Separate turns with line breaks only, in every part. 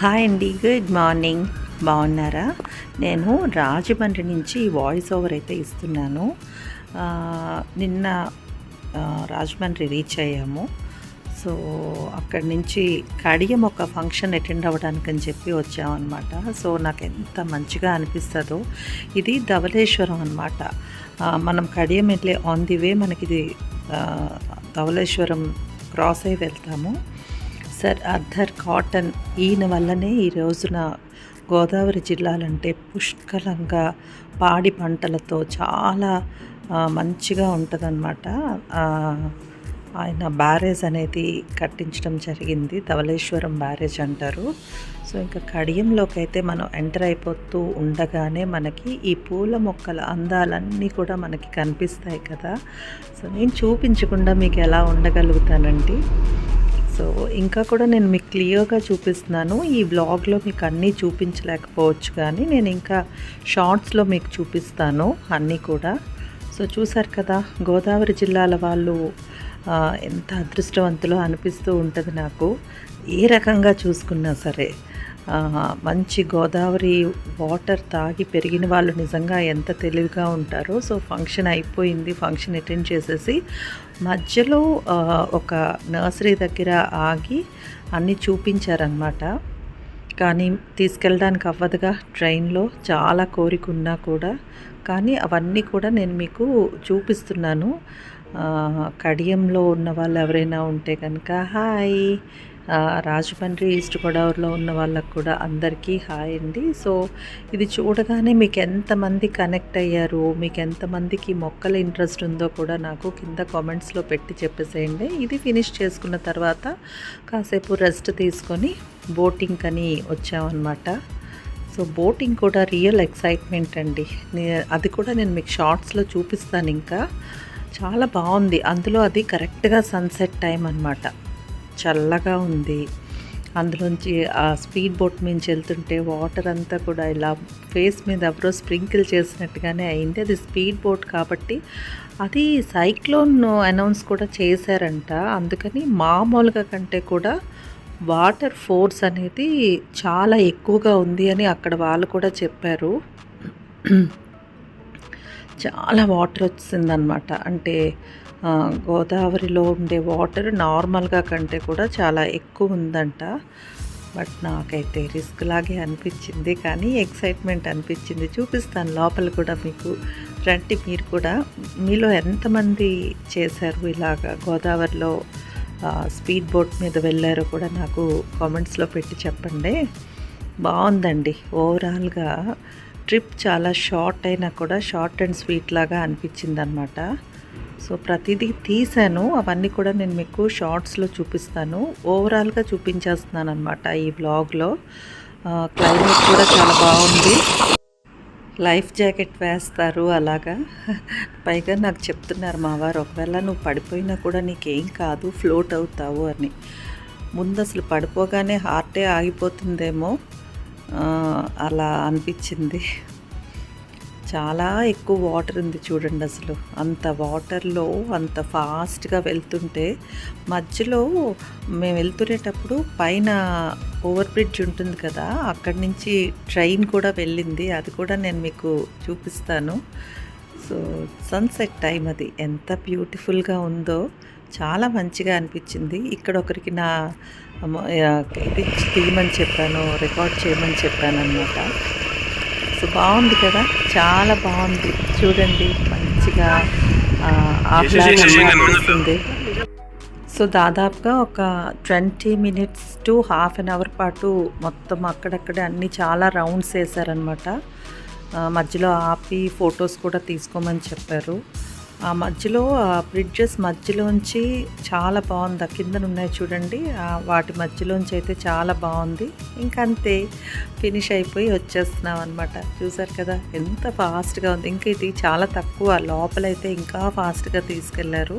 Hi అండి good morning బాగున్నారా? నేను రాజమండ్రి నుంచి వాయిస్ ఓవర్ అయితే ఇస్తున్నాను. నిన్న రాజమండ్రి రీచ్ అయ్యాము. సో అక్కడి నుంచి కడియం ఒక ఫంక్షన్ అటెండ్ అవ్వడానికి అని చెప్పి వచ్చామన్నమాట. సో నాకు ఎంత మంచిగా అనిపిస్తుందో. ఇది ధవళేశ్వరం అనమాట మనం కడియం వెళ్ళే ఆన్ ది వే మనకి ఇది ధవళేశ్వరం క్రాస్ అయి వెళ్తాము. సర్ అర్థర్ కాటన్ ఈయన వల్లనే ఈ రోజున గోదావరి జిల్లాలంటే పుష్కలంగా పాడి పంటలతో చాలా మంచిగా ఉంటుందన్నమాట. ఆయన బ్యారేజ్ అనేది కట్టించడం జరిగింది. ధవళేశ్వరం బ్యారేజ్ అంటారు. సో ఇంకా కడియంలోకి అయితే మనం ఎంటర్ అయిపోతూ ఉండగానే మనకి ఈ పూల మొక్కల అందాలన్నీ కూడా మనకి కనిపిస్తాయి కదా. సో నేను చూపించకుండా మీకు ఎలా ఉండగలుగుతానండి? సో ఇంకా కూడా నేను మీకు క్లియర్గా చూపిస్తున్నాను. ఈ వ్లాగ్లో మీకు అన్నీ చూపించలేకపోవచ్చు కానీ నేను ఇంకా షార్ట్స్లో మీకు చూపిస్తాను అన్నీ కూడా. సో చూసారు కదా గోదావరి జిల్లాల వాళ్ళు ఎంత అదృష్టవంతులో అనిపిస్తూ ఉంటుంది నాకు. ఏ రకంగా చూసుకున్నా సరే. మంచి గోదావరి వాటర్ తాగి పెరిగిన వాళ్ళు నిజంగా ఎంత తెలివిగా ఉంటారో. సో ఫంక్షన్ అయిపోయింది. ఫంక్షన్ అటెండ్ చేసేసి మధ్యలో ఒక నర్సరీ దగ్గర ఆగి అన్నీ చూపించారనమాట కానీ తీసుకెళ్ళడానికి అవ్వదుగా ట్రైన్లో. చాలా కోరిక ఉన్నా కూడా. కానీ అవన్నీ కూడా నేను మీకు చూపిస్తున్నాను. కడియంలో ఉన్న వాళ్ళు ఎవరైనా ఉంటే కనుక హాయ్ రాజమండ్రి ఈస్ట్ గోదావరిలో ఉన్న వాళ్ళకు కూడా అందరికీ హాయ్ అండి. సో ఇది చూడగానే మీకు ఎంతమంది కనెక్ట్ అయ్యారు మీకు ఎంతమందికి మొక్కల ఇంట్రెస్ట్ ఉందో కూడా నాకు కింద కామెంట్స్లో పెట్టి చెప్పేసేయండి. ఇది ఫినిష్ చేసుకున్న తర్వాత కాసేపు రెస్ట్ తీసుకొని బోటింగ్ అని వచ్చామన్నమాట. సో బోటింగ్ కూడా రియల్ ఎక్సైట్మెంట్ అండి. అది కూడా నేను మీకు షార్ట్స్లో చూపిస్తాను ఇంకా. చాలా బాగుంది. అందులో అది కరెక్ట్గా సన్సెట్ టైం అనమాట చల్లగా ఉంది. అందులోంచి ఆ స్పీడ్ బోట్ మించి వెళ్తుంటే వాటర్ అంతా కూడా ఇలా ఫేస్ మీద ఎవరో స్ప్రింకిల్ చేసినట్టుగానే అయింది. అది స్పీడ్ బోట్ కాబట్టి అది సైక్లోన్ అనౌన్స్ కూడా చేశారంట. అందుకని మామూలుగా కంటే కూడా వాటర్ ఫోర్స్ అనేది చాలా ఎక్కువగా ఉంది అని అక్కడ వాళ్ళు కూడా చెప్పారు. చాలా వాటర్ వచ్చిందనమాట అంటే గోదావరిలో ఉండే వాటర్ నార్మల్గా కంటే కూడా చాలా ఎక్కువ ఉందంట. బట్ నాకైతే రిస్క్ లాగే అనిపించింది. కానీ ఎక్సైట్మెంట్ అనిపించింది. చూపిస్తాను లోపల కూడా మీకు. రండి మీరు కూడా మీలో ఎంతమంది చేశారు ఇలాగా గోదావరిలో స్పీడ్ బోట్ మీద వెళ్ళారో కూడా నాకు కామెంట్స్లో పెట్టి చెప్పండి. బాగుందండి. ఓవరాల్గా ట్రిప్ చాలా షార్ట్ అయినా కూడా షార్ట్ అండ్ స్వీట్ లాగా అనిపించింది అనమాట సో ప్రతిదీ తీసాను అవన్నీ కూడా నేను మీకు షార్ట్స్లో చూపిస్తాను. ఓవరాల్గా చూపించేస్తున్నాను అనమాట ఈ బ్లాగ్లో క్లైమేట్ కూడా చాలా బాగుంది. లైఫ్ జాకెట్ వేస్తారు అలాగా. పైగా నాకు చెప్తున్నారు మా వారు ఒకవేళ నువ్వు పడిపోయినా కూడా నీకేం కాదు ఫ్లోట్ అవుతావు అని. ముందు అసలు పడిపోగానే హార్టే ఆగిపోతుందేమో. అలా అనిపించింది. చాలా ఎక్కువ వాటర్ ఉంది చూడండి అసలు. అంత వాటర్లో అంత ఫాస్ట్గా వెళ్తుంటే మధ్యలో మేము వెళ్తునేటప్పుడు పైన ఓవర్ బ్రిడ్జ్ ఉంటుంది కదా అక్కడి నుంచి ట్రైన్ కూడా వెళ్ళింది. అది కూడా నేను మీకు చూపిస్తాను. సో సన్సెట్ టైం అది. ఎంత బ్యూటిఫుల్గా ఉందో చాలా మంచిగా అనిపించింది. ఇక్కడ ఒకరికి నా ఇది తీయమని చెప్పాను రికార్డ్ చేయమని చెప్పాను అనమాట బాగుంది కదా? చాలా బాగుంది. చూడండి మంచిగా ఆ, ఆహ్లాదంగా అనిపిస్తుంది సో దాదాపుగా ఒక twenty minutes to half an hour పాటు మొత్తం అక్కడక్కడే అన్ని చాలా రౌండ్స్ వేశారనమాట మధ్యలో ఆపి ఫొటోస్ కూడా తీసుకోమని చెప్పారు. ఆ మధ్యలో ఆ బ్రిడ్జెస్ మధ్యలోంచి చాలా బాగుంది. ఆ కిందన ఉన్నాయి చూడండి వాటి మధ్యలోంచి అయితే చాలా బాగుంది. ఇంకంతే ఫినిష్ అయిపోయి వచ్చేస్తున్నాం అనమాట చూసారు కదా ఎంత ఫాస్ట్గా ఉంది. ఇంకా ఇది చాలా తక్కువ. లోపలైతే ఇంకా ఫాస్ట్గా తీసుకెళ్ళారు.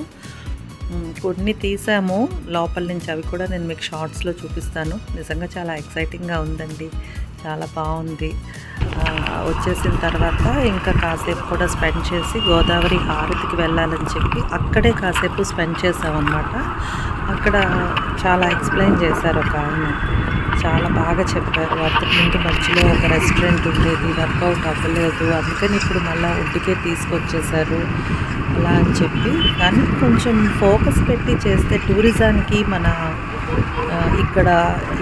కొన్ని తీసాము. లోపల నుంచి అవి కూడా నేను మీకు షార్ట్స్లో చూపిస్తాను. నిజంగా చాలా ఎక్సైటింగ్గా ఉందండి. చాలా బాగుంది. వచ్చేసిన తర్వాత ఇంకా కాసేపు కూడా స్పెండ్ చేసి గోదావరి హారతికి వెళ్ళాలని చెప్పి అక్కడే కాసేపు స్పెండ్ చేసామన్నమాట అక్కడ చాలా ఎక్స్ప్లెయిన్ చేశారు ఒక ఆయన. చాలా బాగా చెప్పారు. అంతకుముందు మధ్యలో ఒక రెస్టారెంట్ ఉండేది వర్కౌట్ అవ్వలేదు. అందుకని ఇప్పుడు మళ్ళీ ఒడ్డుకే తీసుకొచ్చేసారు అలా అని చెప్పి. కానీ కొంచెం ఫోకస్ పెట్టి చేస్తే టూరిజానికి మన ఇక్కడ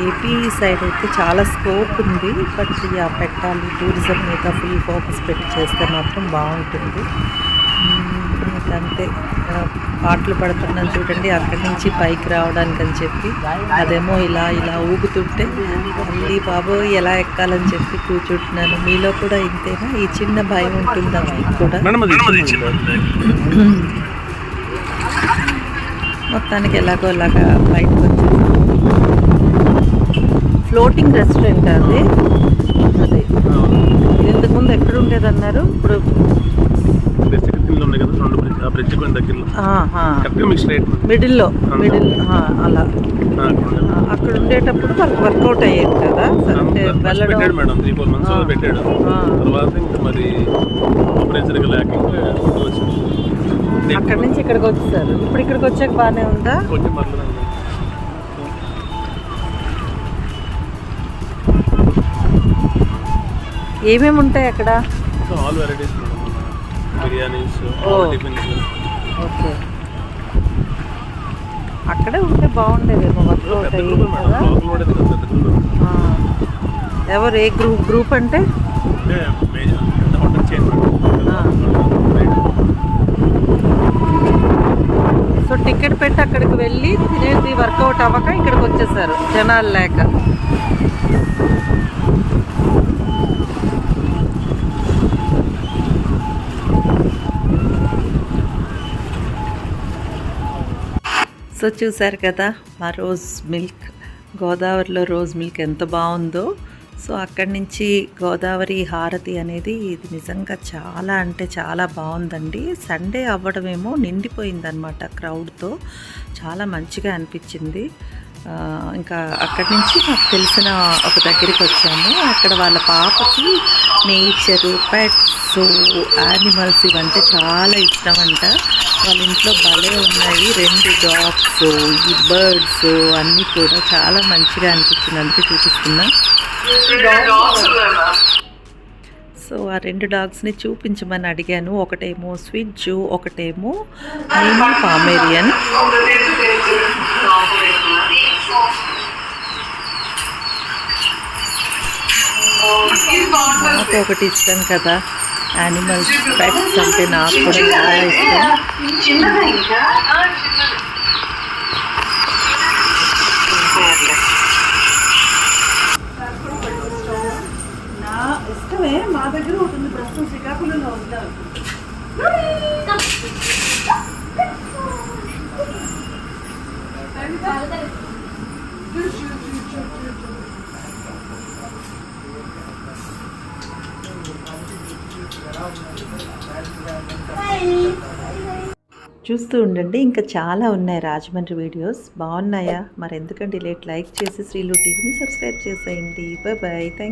ఏపీ సైడ్ అయితే చాలా స్కోప్ ఉంది బట్ యా పెట్టాలి. టూరిజం మీద ఫుల్ ఫోకస్ పెట్టి చేస్తే మాత్రం బాగుంటుంది. ఇంకా అంతే. పాటలు పడుతున్నాను చూడండి అక్కడి నుంచి పైకి రావడానికి అని చెప్పి. అదేమో ఇలా ఇలా ఊగుతుంటే మళ్ళీ బాబు ఎలా ఎక్కాలని చెప్పి కూర్చుంటున్నాను. మీలో కూడా ఇంతేనా? ఈ చిన్న భయం ఉంటుందా మీకు కూడా. మొత్తానికి ఎలాగో అలాగా బయటకు వచ్చేసాం ఫ్లోటింగ్ రెస్టారెంట్ అది. ఇంతకుముందు ఎక్కడ ఉండేది అన్నారు ఇప్పుడు మిడిల్లో మిడిల్ అలా. అక్కడ ఉండేటప్పుడు వాళ్ళకి వర్కౌట్ అయ్యేది కదా అంటే వెళ్ళడం.
మేడం త్రీ ఫోర్ మంత్స్
ఆ.
పెట్టాడు.
ఆ.
తర్వాత ఇంకా మరి ఆపరేషన్ లేక వచ్చింది
అక్కడి నుంచి ఇక్కడికి వచ్చేసారు. ఇప్పుడు ఇక్కడికి వచ్చాక బాగానే ఉందా?
కొంచెం
ఏమేమి ఉంటాయి అక్కడ?
All varieties biryanis. Tiffins
okay. అక్కడే ఉంటే బాగుండేదేమో అయ్యి ఆ. ఎవరు ఏ గ్రూప్ గ్రూప్ అంటే. సో టికెట్ పెట్టి అక్కడికి వెళ్ళి తినేది వర్కౌట్ అవ్వక ఇక్కడికి వచ్చేసారు జనాలు లేక. సో చూసారు కదా మా రోజ్ మిల్క్ గోదావరిలో రోజ్ మిల్క్ ఎంత బాగుందో. సో అక్కడి నుంచి గోదావరి హారతి అనేది ఇది నిజంగా చాలా అంటే చాలా బాగుందండి. సండే అవ్వడమేమో నిండిపోయిందనమాట క్రౌడ్తో. చాలా మంచిగా అనిపించింది. ఇంకా అక్కడి నుంచి మాకు తెలిసిన ఒక దగ్గరికి వచ్చాము. అక్కడ వాళ్ళ పాపకి నేచరు పెట్స్ యానిమల్స్ ఇవంటే చాలా ఇష్టం అంట వాళ్ళ ఇంట్లో భలే ఉన్నాయి. రెండు డాగ్స్ ఈ బర్డ్స్ అన్నీ కూడా చాలా మంచిగా అనిపించింది. అందుకే చూపిస్తున్నా. సో ఆ రెండు డాగ్స్ని చూపించమని అడిగాను. ఒకటేమో స్విడ్జు ఒకటేమో మినీ పామేరియన్. నాకు ఒకటి ఇష్టం కదా. యానిమల్స్ పెట్స్ అంటే నాకు కూడా చాలా ఇష్టం. ఇష్టమే. మా దగ్గర ఉంటుంది ప్రస్తుతం శ్రీకాకుళంలో ఉంటారు. చూస్తూ ఉండండి. ఇంకా చాలా ఉన్నాయి రాజమండ్రి వీడియోస్. బాగున్నాయా? మరి ఎందుకంటే లేట్ లైక్ చేసి శ్రీలు టీవీని సబ్స్క్రైబ్ చేసేయండి. Bye bye thank